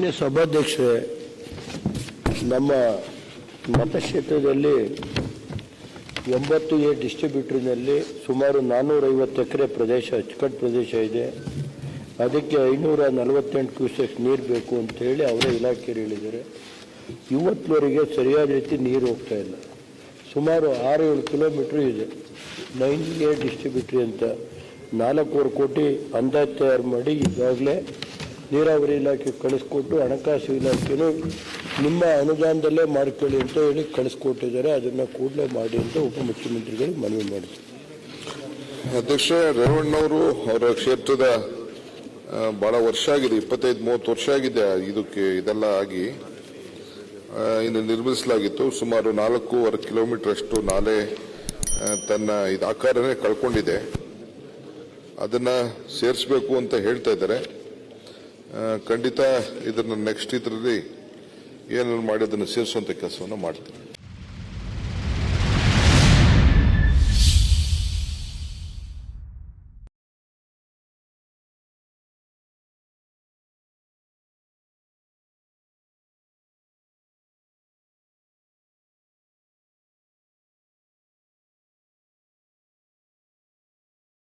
ಮಾನ್ಯ ಸಭಾಧ್ಯಕ್ಷರೇ, ನಮ್ಮ ಮತಕ್ಷೇತ್ರದಲ್ಲಿ ಎಂಬತ್ತು ಎ ಡಿಸ್ಟ್ರಿಬ್ಯೂಟ್ರಿನಲ್ಲಿ ಸುಮಾರು ನಾನ್ನೂರೈವತ್ತು ಎಕರೆ ಪ್ರದೇಶ, ಅಚ್ಚುಕಟ್ಟು ಪ್ರದೇಶ ಇದೆ. ಅದಕ್ಕೆ ಐನೂರ ನಲವತ್ತೆಂಟು ಕ್ಯೂಸೆಕ್ ನೀರು ಬೇಕು ಅಂತ ಹೇಳಿ ಅವರೇ ಇಲಾಖೆಯಲ್ಲಿ ಹೇಳಿದ್ದಾರೆ. ಇವತ್ತುವರೆಗೆ ಸರಿಯಾದ ರೀತಿ ನೀರು ಹೋಗ್ತಾ ಇಲ್ಲ. ಸುಮಾರು ಆರು ಏಳು ಕಿಲೋಮೀಟ್ರ್ ಇದೆ. ನೈನ್ ಎ ಡಿಸ್ಟ್ರಿಬ್ಯೂಟ್ರಿ ಅಂತ ನಾಲ್ಕೂವರೆ ಕೋಟಿ ಅಂದಾಜು ತಯಾರು ಮಾಡಿ ಈಗಾಗಲೇ ನೀರಾವರಿ ಇಲಾಖೆ ಕಳಿಸ್ಕೊಟ್ಟು ಹಣಕಾಸು ಇಲಾಖೆನೂ ನಿಮ್ಮ ಅನುದಾನದಲ್ಲೇ ಮಾಡ್ಕೊಳ್ಳಿ ಅಂತ ಹೇಳಿ ಕಳಿಸ್ಕೊಟ್ಟಿದ್ದಾರೆ. ಅದನ್ನು ಕೂಡಲೇ ಮಾಡಿ ಅಂತ ಉಪಮುಖ್ಯಮಂತ್ರಿಗಳು ಮನವಿ ಮಾಡಿದ್ದಾರೆ ಅಧ್ಯಕ್ಷ, ರೇವಣ್ಣವರು ಅವರ ಕ್ಷೇತ್ರದ ಭಾಳ ವರ್ಷ ಆಗಿದೆ, ಇಪ್ಪತ್ತೈದು, ಮೂವತ್ತು ವರ್ಷ ಆಗಿದೆ ಇದಕ್ಕೆ, ಇದೆಲ್ಲ ಆಗಿ ಇನ್ನು ನಿರ್ಮಿಸಲಾಗಿತ್ತು. ಸುಮಾರು ನಾಲ್ಕೂವರೆ ಕಿಲೋಮೀಟರ್ ಅಷ್ಟು ನಾಲೆ ತನ್ನ ಇದು ಆಕಾರನೇ ಕಳ್ಕೊಂಡಿದೆ. ಅದನ್ನು ಸೇರಿಸಬೇಕು ಅಂತ ಹೇಳ್ತಾ ಇದ್ದಾರೆ. ಖಂಡಿತ ಇದನ್ನು ನೆಕ್ಸ್ಟ್ ಇದರಲ್ಲಿ ಏನಾದ್ರು ಮಾಡಿ ಅದನ್ನು ಸೇರಿಸುವಂತ ಕೆಲಸವನ್ನು ಮಾಡ್ತೀನಿ.